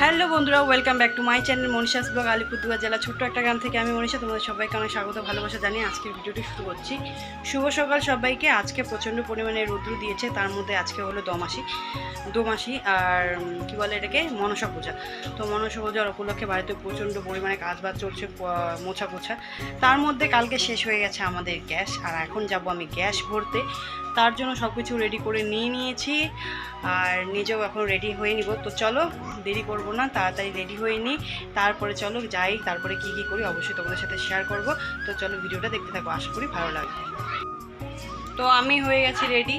Hello বন্ধুরা welcome back to my channel Manisha's blog, Alipurduar জেলা ছোট্ট একটা গ্রাম থেকে আমি মনীষা, তোমাদের সবাইকে অনেক স্বাগত, ভালোবাসা জানিয়ে আজকের ভিডিওটি শুরু করছি। শুভ সকাল সবাইকে, আজকে প্রচণ্ড পরিমাণে রৌদ্র দিয়েছে, তার মধ্যে আজকে হলো দমাসি, দোমাসি আর কি বলে এটাকে, মনসা পূজা। তো মনসা পূজার উপলক্ষে বাড়িতে প্রচণ্ড পরিমাণে কাজ বাজ চলছে মোছা পোছা তার মধ্যে কালকে শেষ হয়ে গেছে আমাদের গ্যাস, আর এখন যাব আমি গ্যাস ভরতে। তার জন্য সব কিছু রেডি করে নিয়ে নিয়েছি। আর নিজেও এখন রেডি হয়ে নিব। তো চলো, দেরি করব না, তাড়াতাড়ি রেডি হয়ে নিই তারপরে চলো যাই, তারপরে কি কি করি অবশ্যই তোমাদের সাথে শেয়ার করব। তো চলো ভিডিওটা দেখতে থাকো, আশা করি ভালো লাগবে। তো আমি হয়ে গেছি রেডি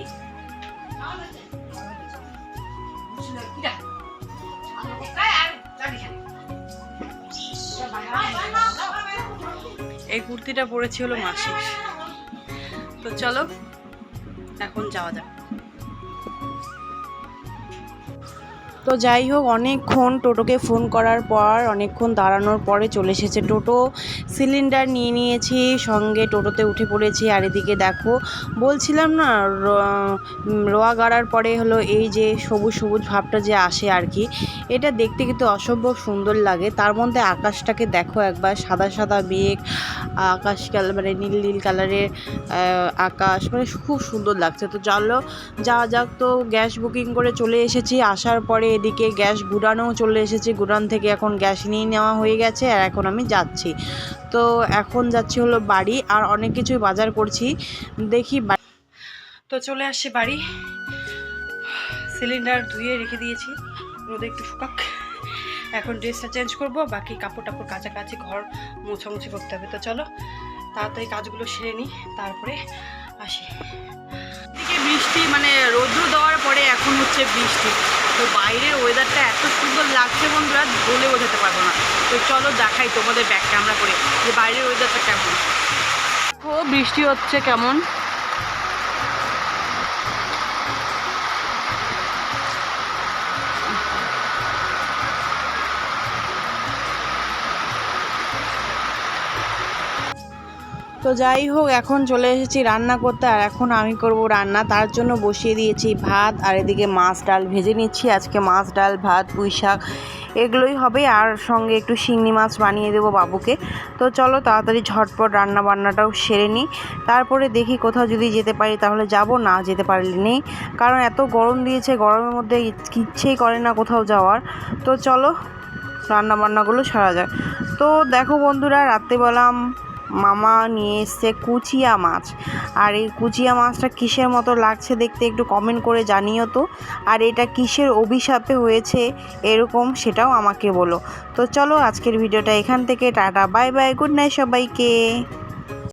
এই কুর্তিটা পরেছি হলো মাসির। তো চলো এখন যাওয়া যাক তো যাই হোক, অনেকক্ষণ টোটোকে ফোন করার পর, অনেকক্ষণ দাঁড়ানোর পরে চলে এসেছে টোটো। সিলিন্ডার নিয়ে নিয়েছি, সঙ্গে টোটোতে উঠে পড়েছি। আর এদিকে দেখো, বলছিলাম না রোয়া গাড়ার পরে হলো এই যে সবুজ সবুজ ভাবটা যে আসে আর কি, এটা দেখতে কিন্তু অসম্ভব সুন্দর লাগে। তার মধ্যে আকাশটাকে দেখো একবার, সাদা সাদা মেঘ, আকাশ কালার মানে নীল নীল কালারের আকাশ মানে খুব সুন্দর লাগছে। তো চলো, যাওয়া যাক। তো গ্যাস বুকিং করে চলে এসেছি। আসার পরে এদিকে গ্যাস গুড়ানোও চলে এসেছি। গুড়ান থেকে এখন গ্যাস নিয়ে নেওয়া হয়ে গেছে আর এখন আমি যাচ্ছি। তো এখন যাচ্ছি হলো বাড়ি আর অনেক কিছুই বাজার করছি। দেখি তো চলে আসছি বাড়ি। সিলিন্ডার ধুয়ে রেখে দিয়েছি। রোদে একটু শুকাক। এখন ড্রেসটা চেঞ্জ করব, বাকি কাপড় টাপড় কাছাকাছি ঘর মোছামুছি করতে হবে। তো চলো, তাড়াতাড়ি কাজগুলো সেরে নিই, তারপরে আসি। বৃষ্টি মানে রৌদ্র দেওয়ার পরে এখন হচ্ছে বৃষ্টি। তো বাইরের ওয়েদারটা এত সুন্দর লাগছে বন্ধুরা, বলে বোঝাতে পারব না। তো চলো দেখাই তোমাদের ব্যাক ক্যামেরা করে যে বাইরের ওয়েদারটা কেমন। ও বৃষ্টি হচ্ছে কেমন? তো যাই হোক, এখন চলে এসেছি রান্না করতে আর এখন আমি করব রান্না। তার জন্য বসিয়ে দিয়েছি ভাত আর এদিকে মাছ ডাল ভেজে নিচ্ছি। আজকে মাছ ডাল, ভাত, পুঁই শাক এগুলোই হবে। আর সঙ্গে একটু শিঙি মাছ বানিয়ে দেবো বাবুকে। তো চলো তাড়াতাড়ি ঝটপট রান্না বান্নাটাও সেরে নিই। তারপরে দেখি কোথাও যদি যেতে পারি তাহলে যাব, না যেতে পারলে নেই কারণ এত গরম দিয়েছে, গরমের মধ্যে ইচ্ছেই করে না কোথাও যাওয়ার। তো চলো রান্না বান্নাগুলো সারা যায় তো দেখো বন্ধুরা, রাত্রেবেলা মামা নিয়ে এসছে কুচিয়া মাছ। আর এই কুচিয়া মাছটা কিসের মতো লাগছে দেখতে একটু কমেন্ট করে জানিও তো। আর এটা কিসের অভিশাপে হয়েছে এরকম সেটাও আমাকে বলো। তো চলো আজকের ভিডিওটা এখান থেকে, tata bye bye good night সবাইকে।